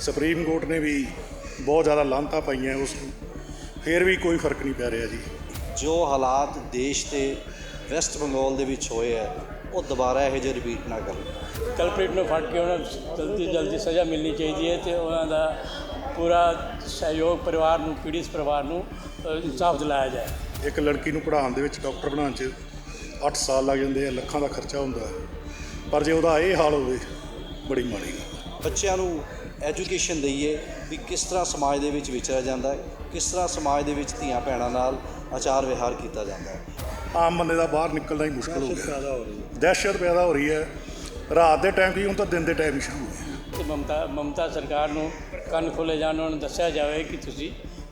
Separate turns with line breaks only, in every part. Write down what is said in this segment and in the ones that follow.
Supreme court ਨੇ ਵੀ ਬਹੁਤ ਜ਼ਿਆਦਾ ਲਾਂਤਾ ਪਾਈਆਂ ਉਸ ਨੂੰ ਫਿਰ ਵੀ ਕੋਈ ਫ਼ਰਕ ਨਹੀਂ ਪੈ ਰਿਹਾ ਜੀ
ਜੋ ਹਾਲਾਤ ਦੇਸ਼ ਤੇ ਵੈਸਟ ਬੰਗਾਲ ਦੇ ਵਿੱਚ ਹੋਏ ਹੈ ਉਹ ਦੁਬਾਰਾ ਇਹੋ ਜਿਹੇ ਰਿਪੀਟ ਨਾ ਕਰਨ
ਕਲਪ੍ਰੀਟ ਨੂੰ ਫੜ ਕੇ ਉਹਨਾਂ ਨੂੰ ਜਲਦੀ ਤੋਂ ਜਲਦੀ ਸਜ਼ਾ ਮਿਲਣੀ ਚਾਹੀਦੀ ਹੈ ਤੇ ਉਹਨਾਂ ਦਾ ਪੂਰਾ ਸਹਿਯੋਗ ਪਰਿਵਾਰ ਨੂੰ ਪੀੜਿਤ ਪਰਿਵਾਰ ਨੂੰ ਇਨਸਾਫ ਦਿਲਾਇਆ ਜਾਏ
ਇੱਕ ਲੜਕੀ ਨੂੰ ਪੜ੍ਹਾਉਣ ਦੇ ਵਿੱਚ ਡਾਕਟਰ ਬਣਾਉਣ 'ਚ 8 ਸਾਲ ਲੱਗ ਜਾਂਦੇ ਆ ਲੱਖਾਂ ਦਾ ਖਰਚਾ ਹੁੰਦਾ ਹੈ। ਪਰ ਜੇ ਉਹਦਾ ਇਹ ਹਾਲ ਹੋਵੇ ਬੜੀ ਮਾੜੀ ਗੱਲ।
ਬੱਚਿਆਂ ਨੂੰ ਐਜੂਕੇਸ਼ਨ ਦਈਏ ਵੀ ਕਿਸ ਤਰ੍ਹਾਂ ਸਮਾਜ ਦੇ ਵਿੱਚ ਵਿਚਰਿਆ ਜਾਂਦਾ ਹੈ ਕਿਸ ਤਰ੍ਹਾਂ ਸਮਾਜ ਦੇ ਵਿੱਚ ਧੀਆਂ ਭੈਣਾਂ ਨਾਲ ਆਚਾਰ ਵਿਹਾਰ ਕੀਤਾ ਜਾਂਦਾ ਹੈ।
ਆਮ ਬੰਦੇ ਦਾ ਬਾਹਰ ਨਿਕਲਣਾ ਹੀ ਮੁਸ਼ਕਲ ਹੋ ਗਿਆ। ਦਹਿਸ਼ਤ ਪੈਦਾ ਹੋ ਰਹੀ ਹੈ। ਰਾਤ ਦੇ ਟਾਈਮ ਕੀ ਹੁਣ ਤਾਂ ਦਿਨ ਦੇ ਟਾਈਮ ਹੀ ਸ਼ੁਰੂ ਹੋ ਗਿਆ
ਤੇ ਮਮਤਾ ਮਮਤਾ ਸਰਕਾਰ ਨੂੰ ਕੰਨ ਖੋਲੇ ਜਾਣ ਉਹਨਾਂ ਨੂੰ ਦੱਸਿਆ ਜਾਵੇ ਕਿ ਤੁਸੀਂ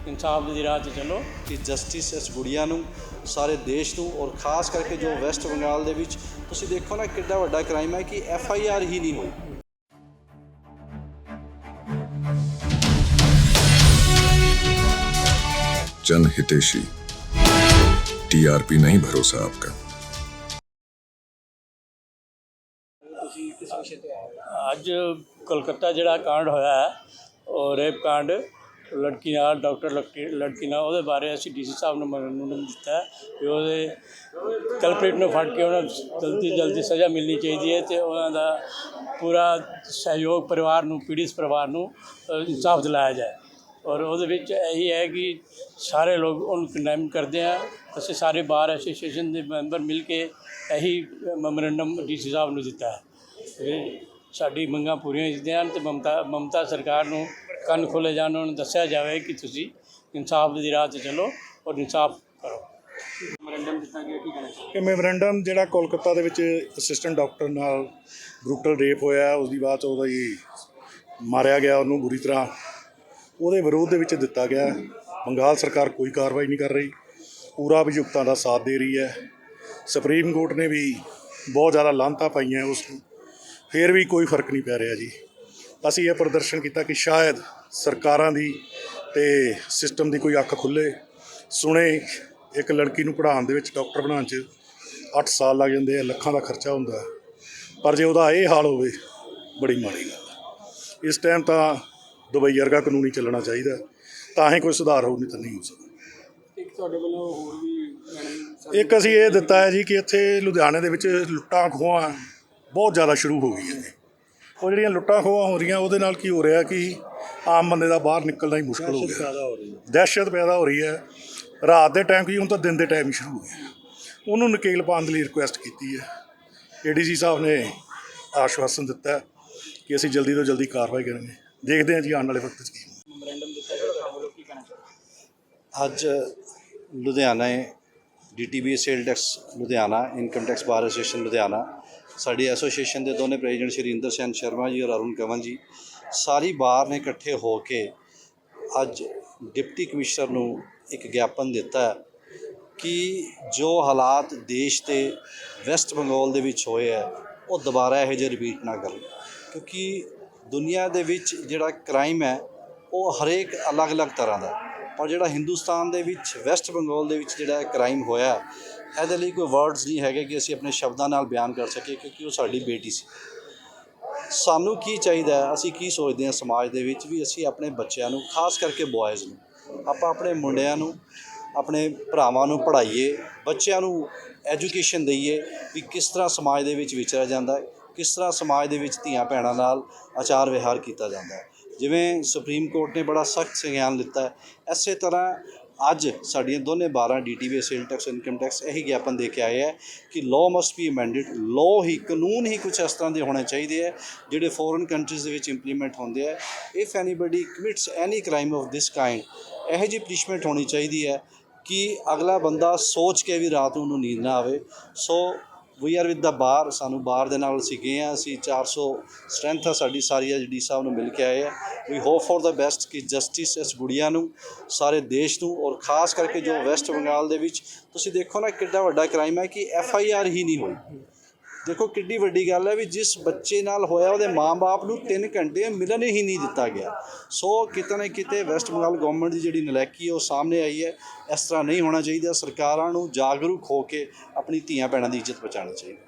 ਇਨਸਾਫ ਦੀ ਰਾਹ ਤੇ ਚੱਲੋ।
ਕਿ ਜਸਟਿਸ ਇਸ ਗੁੜੀਆਂ ਨੂੰ ਸਾਰੇ ਦੇਸ਼ ਨੂੰ ਔਰ ਖਾਸ ਕਰਕੇ ਜੋ ਵੈਸਟ ਬੰਗਾਲ ਦੇ ਵਿੱਚ ਤੁਸੀਂ ਦੇਖੋ ਨਾ ਕਿੰਨਾ ਵੱਡਾ ਕ੍ਰਾਈਮ ਹੈ ਕਿ ਐਫ ਆਈ ਆਰ ਹੀ ਨਹੀਂ ਹੋਈ।
जन हितेशी टीआरपी नहीं भरोसा आपका
ਅੱਜ ਕੋਲਕਾਤਾ ਜਿਹੜਾ ਕਾਂਡ ਹੋਇਆ ਹੈ ਉਹ ਰੇਪ ਕਾਂਡ ਲੜਕੀ ਨਾਲ ਡਾਕਟਰ ਲੜਕੀ ਲੜਕੀ ਨਾਲ ਉਹਦੇ ਬਾਰੇ ਅਸੀਂ ਡੀਸੀ ਸਾਹਿਬ ਨੂੰ ਮੈਮੋਰੰਡਮ ਦਿੱਤਾ ਹੈ ਕਿ ਉਹਦੇ ਕਲਪ੍ਰੀਟ ਨੂੰ ਫੜ ਕੇ ਉਹਨਾਂ ਨੂੰ ਜਲਦੀ ਤੋਂ ਜਲਦੀ ਸਜ਼ਾ ਮਿਲਣੀ ਚਾਹੀਦੀ ਹੈ ਤੇ ਉਹਨਾਂ ਦਾ ਪੂਰਾ ਸਹਿਯੋਗ ਪਰਿਵਾਰ ਨੂੰ ਪੀੜਿਤ ਪਰਿਵਾਰ ਨੂੰ ਅ, ਇਨਸਾਫ ਦਿਲਾਇਆ ਜਾਏ ਔਰ ਉਹਦੇ ਵਿੱਚ ਇਹੀ ਹੈ ਕਿ ਸਾਰੇ ਲੋਕ ਉਹਨੂੰ ਕੰਡੈਮ ਕਰਦੇ ਆ। ਅਸੀਂ ਸਾਰੇ ਬਾਰ ਐਸੋਸੀਏਸ਼ਨ ਦੇ ਮੈਂਬਰ ਮਿਲ ਕੇ ਇਹੀ ਮੈਮੋਰੰਡਮ ਡੀਸੀ ਸਾਹਿਬ ਨੂੰ ਦਿੱਤਾ ਹੈ। ਸਾਡੀ ਮੰਗਾਂ ਪੂਰੀਆਂ ਕੀਤੀਆਂ ਹਨ ਤੇ ਮਮਤਾ ਮਮਤਾ ਸਰਕਾਰ ਨੂੰ ਕੰਨ ਖੋਲੇ ਜਾਣ, ਉਹਨਾਂ ਨੂੰ ਦੱਸਿਆ ਜਾਵੇ ਕਿ ਤੁਸੀਂ ਇਨਸਾਫ ਦੀ ਰਾਹ ਤੇ ਚੱਲੋ ਔਰ ਇਨਸਾਫ ਕਰੋ। ਮੈਮੋਰੰਡਮ ਦਿੱਤਾ ਗਿਆ, ਕੀ ਕਹਿਣਾ
ਇਹ ਮੈਮੋਰੈਂਡਮ ਜਿਹੜਾ ਕੋਲਕਾਤਾ ਦੇ ਵਿੱਚ ਅਸਿਸਟੈਂਟ ਡਾਕਟਰ ਨਾਲ ਬਰੂਟਲ ਰੇਪ ਹੋਇਆ ਉਸ ਦੀ ਬਾਅਦ 'ਚ ਉਹਦਾ ਹੀ ਮਾਰਿਆ ਗਿਆ, ਉਹਨੂੰ ਬੁਰੀ ਤਰ੍ਹਾਂ ਉਹਦੇ ਵਿਰੋਧ ਦੇ ਵਿੱਚ ਦਿੱਤਾ ਗਿਆ ਬੰਗਾਲ ਸਰਕਾਰ ਕੋਈ ਕਾਰਵਾਈ ਨਹੀਂ ਕਰ ਰਹੀ। ਪੂਰਾ ਅਭਿਯੁਕਤਾਂ ਦਾ ਸਾਥ ਦੇ ਰਹੀ ਹੈ। ਸੁਪਰੀਮ ਕੋਰਟ ਨੇ ਵੀ ਬਹੁਤ ਜ਼ਿਆਦਾ ਲਾਂਤਾ ਪਾਈਆਂ ਉਸ ਨੂੰ। ਫਿਰ ਵੀ ਕੋਈ ਫ਼ਰਕ ਨਹੀਂ ਪੈ ਰਿਹਾ ਜੀ। ਅਸੀਂ ਇਹ ਪ੍ਰਦਰਸ਼ਨ ਕੀਤਾ ਕਿ ਸ਼ਾਇਦ ਸਰਕਾਰਾਂ ਦੀ ਤੇ ਸਿਸਟਮ ਦੀ ਕੋਈ ਅੱਖ ਖੁੱਲੇ। ਸੁਣੇ ਇੱਕ ਲੜਕੀ ਨੂੰ ਪੜ੍ਹਾਉਣ ਦੇ ਵਿੱਚ ਡਾਕਟਰ ਬਣਾਉਣ 'ਚ 8 ਸਾਲ ਲੱਗ ਜਾਂਦੇ ਆ, ਲੱਖਾਂ ਦਾ ਖਰਚਾ ਹੁੰਦਾ। ਪਰ ਜੇ ਉਹਦਾ ਇਹ ਹਾਲ ਹੋਵੇ, ਬੜੀ ਮਾੜੀ ਗੱਲ ਇਸ ਟਾਈਮ ਤਾਂ ਦੁਬਈ ਵਰਗਾ ਕਾਨੂੰਨ ਚੱਲਣਾ ਚਾਹੀਦਾ ਤਾਂ ਹੀ ਕੋਈ ਸੁਧਾਰ ਹੋਊ ਨਹੀਂ ਤਾਂ ਨਹੀਂ ਹੋ ਸਕਦਾ।
ਇੱਕ ਤੁਹਾਡੇ ਵੱਲੋਂ ਹੋਰ ਵੀ
ਇੱਕ ਅਸੀਂ ਇਹ ਦਿੱਤਾ ਹੈ ਜੀ ਕਿ ਇੱਥੇ ਲੁਧਿਆਣੇ ਦੇ ਵਿੱਚ ਲੁੱਟਾਂ ਖੋਹਾਂ ਬਹੁਤ ਜ਼ਿਆਦਾ ਸ਼ੁਰੂ ਹੋ ਗਈਆਂ ਨੇ। ਉਹ ਜਿਹੜੀਆਂ ਲੁੱਟਾਂ ਖੋਹਾਂ ਹੋ ਰਹੀਆਂ ਉਹਦੇ ਨਾਲ ਕੀ ਹੋ ਰਿਹਾ ਕਿ ਆਮ ਬੰਦੇ ਦਾ ਬਾਹਰ ਨਿਕਲਣਾ ਹੀ ਮੁਸ਼ਕਲ ਹੋ ਗਿਆ। ਦਹਿਸ਼ਤ ਪੈਦਾ ਹੋ ਰਹੀ ਹੈ। ਰਾਤ ਦੇ ਟਾਈਮ ਕੀ ਹੁਣ ਤਾਂ ਦਿਨ ਦੇ ਟਾਈਮ ਹੀ ਸ਼ੁਰੂ ਹੋ ਗਿਆ ਉਹਨੂੰ ਨਕੇਲ ਪਾਉਣ ਦੇ ਲਈ ਰਿਕੁਐਸਟ ਕੀਤੀ ਹੈ। ਏਡੀਸੀ ਸਾਹਿਬ ਨੇ ਆਸ਼ਵਾਸਨ ਦਿੱਤਾ ਹੈ ਕਿ ਅਸੀਂ ਜਲਦੀ ਤੋਂ ਜਲਦੀ ਕਾਰਵਾਈ ਕਰਾਂਗੇ। ਦੇਖਦੇ ਹਾਂ ਜੀ ਆਉਣ ਵਾਲੇ ਵਕਤ 'ਚ ਕੀ।
ਮੈਮੋਰੰਡਮ ਦਿੱਤਾ ਗਿਆ ਕੀ ਕਹਿਣਾ
ਅੱਜ Ludhiana DTB sale tax Ludhiana income tax bar association Ludhiana ਸਾਡੀ ਐਸੋਸੀਏਸ਼ਨ ਦੇ ਦੋਨੇ ਪ੍ਰੈਜ਼ੀਡੈਂਟ ਸ਼੍ਰੀ ਇੰਦਰ ਸੈਨ ਸ਼ਰਮਾ ਜੀ ਔਰ ਅਰੁਣ ਕੰਵਲ ਜੀ ਸਾਰੀ ਬਾਰ ਨੇ ਇਕੱਠੇ ਹੋ ਕੇ ਅੱਜ ਡਿਪਟੀ ਕਮਿਸ਼ਨਰ ਨੂੰ ਇੱਕ ਗਿਆਪਨ ਦਿੱਤਾ ਕਿ ਜੋ ਹਾਲਾਤ ਦੇਸ਼ ਤੇ ਵੈਸਟ ਬੰਗਾਲ ਦੇ ਵਿੱਚ ਹੋਏ ਹੈ ਉਹ ਦੁਬਾਰਾ ਇਹੋ ਜਿਹੇ ਰਿਪੀਟ ਨਾ ਕਰਨ ਕਿਉਂਕਿ ਦੁਨੀਆ ਦੇ ਵਿੱਚ ਜਿਹੜਾ ਕ੍ਰਾਈਮ ਹੈ, ਉਹ ਹਰੇਕ ਅਲੱਗ-ਅਲੱਗ ਤਰ੍ਹਾਂ ਦਾ ਪਰ ਜਿਹੜਾ ਹਿੰਦੁਸਤਾਨ ਦੇ ਵਿੱਚ, ਵੈਸਟ ਬੰਗਾਲ ਦੇ ਵਿੱਚ ਜਿਹੜਾ ਕ੍ਰਾਈਮ ਹੋਇਆ ਇਹਦੇ ਲਈ ਕੋਈ ਵਰਡਸ ਨਹੀਂ ਹੈਗੇ ਕਿ ਅਸੀਂ ਆਪਣੇ ਸ਼ਬਦਾਂ ਨਾਲ ਬਿਆਨ ਕਰ ਸਕੀਏ ਕਿਉਂਕਿ ਉਹ ਸਾਡੀ ਬੇਟੀ ਸੀ। ਸਾਨੂੰ ਕੀ ਚਾਹੀਦਾ ਅਸੀਂ ਕੀ ਸੋਚਦੇ ਹਾਂ ਸਮਾਜ ਦੇ ਵਿੱਚ ਵੀ ਅਸੀਂ ਆਪਣੇ ਬੱਚਿਆਂ ਨੂੰ, ਖਾਸ ਕਰਕੇ ਬॉयਜ਼ ਨੂੰ, ਆਪਾਂ ਆਪਣੇ ਮੁੰਡਿਆਂ ਨੂੰ, ਆਪਣੇ ਭਰਾਵਾਂ ਨੂੰ ਪੜ੍ਹਾਈਏ, ਬੱਚਿਆਂ ਨੂੰ ਐਜੂਕੇਸ਼ਨ ਦਈਏ ਵੀ ਕਿਸ ਤਰ੍ਹਾਂ ਸਮਾਜ ਦੇ ਵਿੱਚ ਵਿਚਰਿਆ ਜਾਂਦਾ ਹੈ। ਕਿਸ ਤਰ੍ਹਾਂ ਸਮਾਜ ਦੇ ਵਿੱਚ ਧੀਆਂ ਭੈਣਾਂ ਨਾਲ ਆਚਾਰ ਵਿਹਾਰ ਕੀਤਾ ਜਾਂਦਾ ਹੈ? ਜਿਵੇਂ ਸੁਪਰੀਮ ਕੋਰਟ ਨੇ ਬੜਾ ਸਖਤ ਸੰਗਿਆਨ ਲਿੱਤਾ ਹੈ। ਐਸੇ ਤਰ੍ਹਾਂ ਅੱਜ ਸਾਡੀਆਂ ਦੋਨੇ 12 DTV sale tax income tax ਇਹੀ ਗਿਆਪਨ ਦੇ ਕੇ ਆਏ ਹੈ ਕਿ law must be amended law ਹੀ, ਕਾਨੂੰਨ ਹੀ ਕੁਝ ਇਸ ਤਰ੍ਹਾਂ ਦੇ ਹੋਣੇ ਚਾਹੀਦੇ ਹੈ, ਜਿਹੜੇ ਫੋਰਨ ਕੰਟਰੀਜ਼ ਦੇ ਵਿੱਚ ਇੰਪਲੀਮੈਂਟ ਹੁੰਦੇ ਹੈ। If anybody commits any crime of this kind ਇਹੋ ਜਿਹੀ ਪਨਿਸ਼ਮੈਂਟ ਹੋਣੀ ਚਾਹੀਦੀ ਹੈ ਕਿ ਅਗਲਾ ਬੰਦਾ ਸੋਚ ਕੇ ਵੀ ਰਾਤ ਨੂੰ ਨੀਂਦ ਨਾ ਆਵੇ। ਸੋ ਵੀ ਆਰ ਵਿਦ ਦਾ ਬਾਰ ਸਾਨੂੰ ਬਾਰ ਦੇ ਨਾਲ ਅਸੀਂ ਗਏ ਹਾਂ, ਅਸੀਂ 400 ਸਟਰੈਂਥ ਆ ਸਾਡੀ, ਸਾਰੀ ਅੱਜ ਡੀ ਸਾਹਿਬ ਨੂੰ ਮਿਲ ਕੇ ਆਏ ਆ। We hope for the best ਕਿ ਜਸਟਿਸ ਇਸ ਗੁੜੀਆਂ ਨੂੰ, ਸਾਰੇ ਦੇਸ਼ ਨੂੰ ਔਰ ਖਾਸ ਕਰਕੇ ਜੋ ਵੈਸਟ ਬੰਗਾਲ ਦੇ ਵਿੱਚ, ਤੁਸੀਂ ਦੇਖੋ ਨਾ ਕਿੰਨਾ ਵੱਡਾ ਕ੍ਰਾਈਮ ਹੈ ਕਿ ਐਫ ਆਈ ਆਰ ਹੀ ਨਹੀਂ ਹੋਈ। ਦੇਖੋ, ਕਿੱਡੀ ਵੱਡੀ ਗੱਲ ਹੈ ਵੀ ਜਿਸ ਬੱਚੇ ਨਾਲ ਹੋਇਆ, ਉਹਦੇ ਮਾਂ-ਬਾਪ ਨੂੰ 3 ਘੰਟੇ ਮਿਲਣ ਹੀ ਨਹੀਂ ਦਿੱਤਾ ਗਿਆ। ਸੋ ਕਿਤੇ ਨਾ ਕਿਤੇ ਵੈਸਟ ਬੰਗਾਲ ਗਵਰਨਮੈਂਟ ਦੀ ਜਿਹੜੀ ਨਲਾਇਕੀ ਹੈ, ਉਹ ਸਾਹਮਣੇ ਆਈ ਹੈ। ਇਸ ਤਰ੍ਹਾਂ ਨਹੀਂ ਹੋਣਾ ਚਾਹੀਦਾ। ਸਰਕਾਰਾਂ ਨੂੰ ਜਾਗਰੂਕ ਹੋ ਕੇ ਆਪਣੀ ਧੀਆਂ ਭੈਣਾਂ ਦੀ ਇੱਜ਼ਤ ਬਚਾਉਣੀ ਚਾਹੀਦੀ।